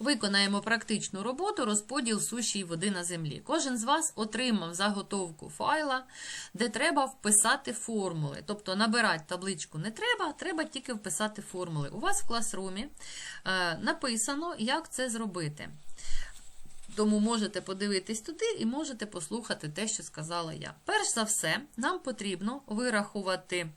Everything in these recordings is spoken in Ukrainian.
Виконаємо практичну роботу розподіл суші і води на землі. Кожен з вас отримав заготовку файла, де треба вписати формули. Тобто набирати табличку не треба, треба тільки вписати формули. У вас в класрумі е, написано, як це зробити. Тому можете подивитись туди і можете послухати те, що сказала я. Перш за все, нам потрібно вирахувати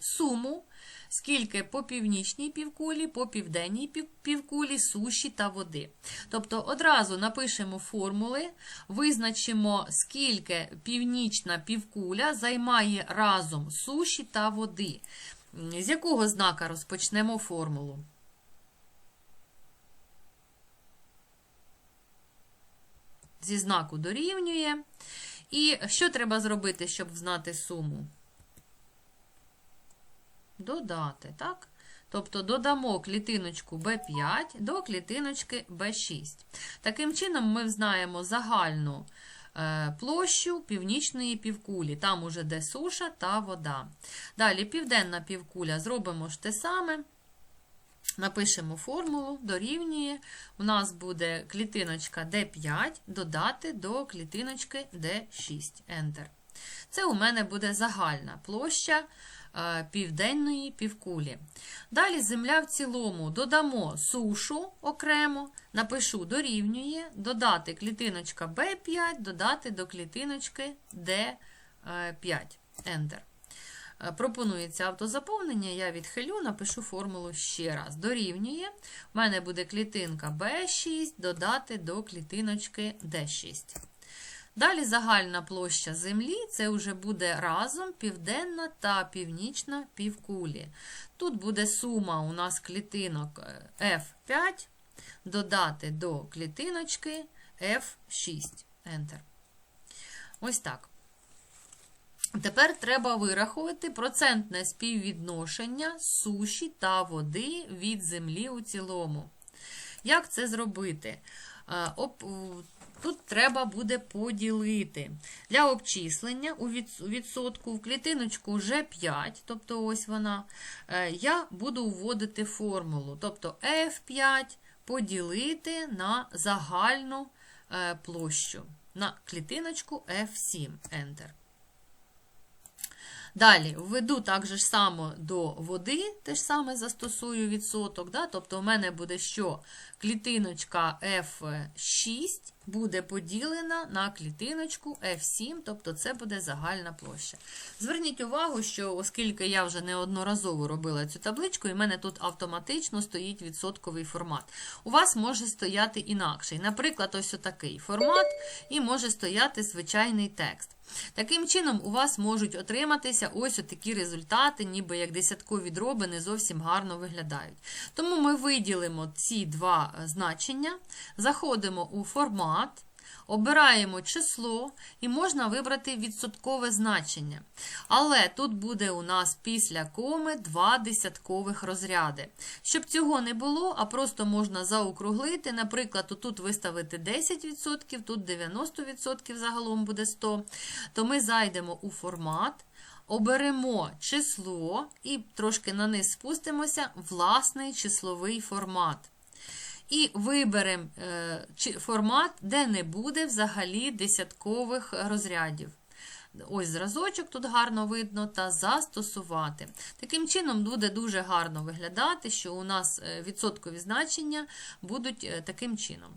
суму, скільки по північній півкулі, по південній півкулі суші та води. Тобто одразу напишемо формули, визначимо, скільки північна півкуля займає разом суші та води. З якого знака розпочнемо формулу? Зі знаку дорівнює. І що треба зробити, щоб знати суму? Додати, так? Тобто додамо клітиночку B5 до клітиночки B6. Таким чином, ми знаємо загальну е, площу північної півкулі. Там уже де суша та вода. Далі південна півкуля зробимо ж те саме. Напишемо формулу, дорівнює. У нас буде клітиночка D5 додати до клітиночки D6. Enter. Це у мене буде загальна площа е, південної півкулі. Далі земля в цілому додамо сушу окремо, напишу дорівнює, додати клітиночка B5, додати до клітиночки D5. Enter. Е, Пропонується автозаповнення, я відхилю, напишу формулу ще раз. Дорівнює. У мене буде клітинка B6 додати до клітиночки D6. Далі загальна площа Землі це вже буде разом південна та північна півкулі. Тут буде сума у нас клітинок е, F5 додати до клітиночки F6. Enter. Ось так. Тепер треба вирахувати процентне співвідношення суші та води від землі у цілому. Як це зробити? Тут треба буде поділити. Для обчислення у відсотку в клітиночку вже 5, тобто ось вона, е, я буду вводити формулу. Тобто F5 поділити на загальну е, площу, на клітиночку F7. Enter. Далі введу так же само до води, те ж саме застосую відсоток. Да? Тобто у мене буде що? Клітиночка F6 буде поділена на клітиночку F7, тобто це буде загальна площа. Зверніть увагу, що оскільки я вже неодноразово робила цю табличку, і в мене тут автоматично стоїть відсотковий формат. У вас може стояти інакший. Наприклад, ось отакий формат, і може стояти звичайний текст. Таким чином, у вас можуть отриматися ось такі результати, ніби як десяткові дроби не зовсім гарно виглядають. Тому ми виділимо ці два е, значення, заходимо у формат, обираємо число і можна вибрати відсоткове значення. Але тут буде у нас після коми два десяткових розряди. Щоб цього не було, а просто можна заокруглити, наприклад, тут виставити 10%, тут 90% загалом буде 100, то ми зайдемо у формат. Оберемо число і трошки на низ спустимося, власний числовий формат. І виберемо е, формат, де не буде взагалі десяткових розрядів. Ось зразочок тут гарно видно та застосувати. Таким чином буде дуже гарно виглядати, що у нас е, відсоткові значення будуть е, таким чином.